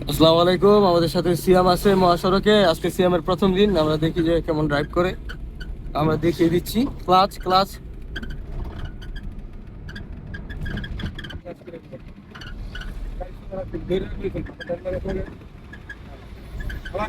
আসসালামু আলাইকুম, আমাদের সাথে সিয়াম আছে মহাসড়কে। আজকে সিয়ামের প্রথম দিন, আমরা দেখি যে কেমন ড্রাইভ করে। আমরা দেখিয়ে দিচ্ছি। Clutch clutch. আবার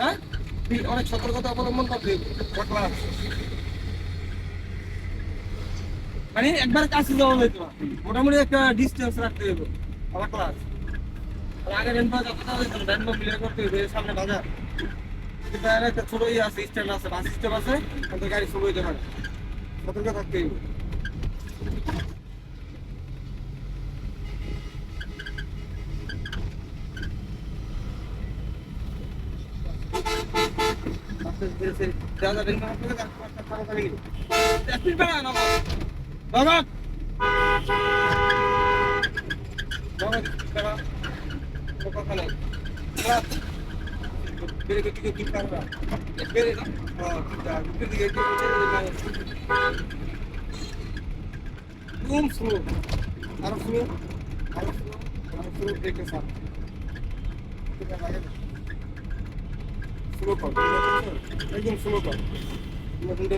হ্যাঁ? অনেক সতর্কতা অবলম্বন ঘটনা। মানে একবার কাছে যাওয়া হইতো মোটামুটি একটা ডিস্টেন্স রাখতে হবে আমার ক্লাস আগে রেন পাওয়া হইতো না রেন করতে হবে সামনে বাজার। একটা ছোট ইয়ে আছে স্ট্যান্ড আছে বাস স্টপ আছে ওখান গাড়ি শুরু হইতে পারে। সতর্ক থাকতে হবে আস্তে ধীরে ধীরে যা যা রেন পাওয়া যাবে 숨을 것 같아. 좀 숨을 것 같아. 근데